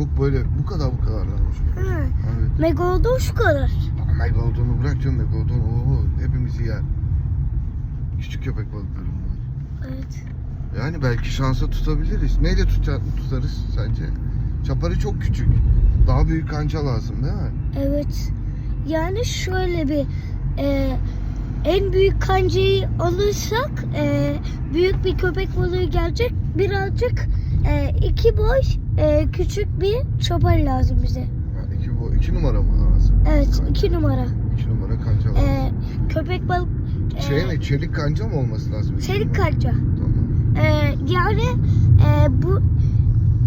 Yok böyle bu kadar bu kadarlarmış. Ha. Evet. Megalodon şu kadar. Megalodon'u bırak canım Megalodon oho hepimizi yer. Küçük köpek balıkları bunlar. Evet. Yani belki şansa tutabiliriz. Neyle tutar, tutarız sence? Çaparı çok küçük. Daha büyük kanca lazım değil mi? Evet. Yani şöyle bir e, en büyük kancayı alırsak e, büyük bir köpek balığı gelecek. Birazcık e, iki boy e, küçük bir çopar lazım bize. Ha, iki, bu, iki numara mı lazım? Evet Kanca. iki numara. İki numara kanca lazım. E, köpek balık e, şey ne? Çelik kanca mı olması lazım? iki çelik numara? kanca. Tamam. E, yani e, bu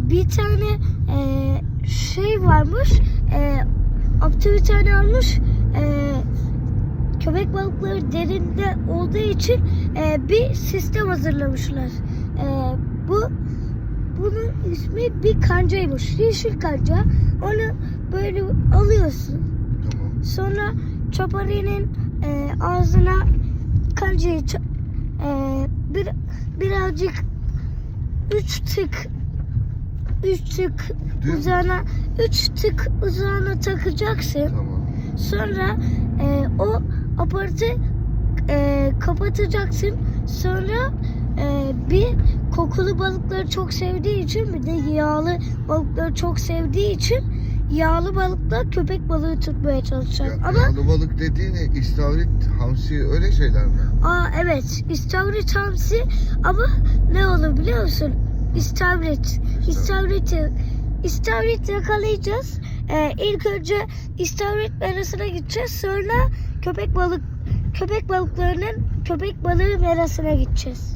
bir tane e, şey varmış. E, tane almış. E, köpek balıkları derinde olduğu için e, bir sistem hazırlamışlar. E, bu bunun ismi bir kancaymış. Yeşil kanca. Onu böyle alıyorsun. Tamam. Sonra çoparinin e, ağzına kancayı e, bir, birazcık üç tık üç tık Değil mi? uzağına üç tık uzağına takacaksın. Tamam. Sonra e, o aparatı e, kapatacaksın. Sonra e, bir kokulu balıkları çok sevdiği için bir de yağlı balıkları çok sevdiği için yağlı balıkla köpek balığı tutmaya çalışacak. Ya, Ama yağlı balık dediğin istavrit, hamsi öyle şeyler mi? aa evet istavrit hamsi ama ne olur biliyor musun? İstavrit. İstavriti İstavrit yakalayacağız. Ee, ilk önce istavrit merasına gideceğiz. Sonra köpek balık köpek balıklarının köpek balığı merasına gideceğiz.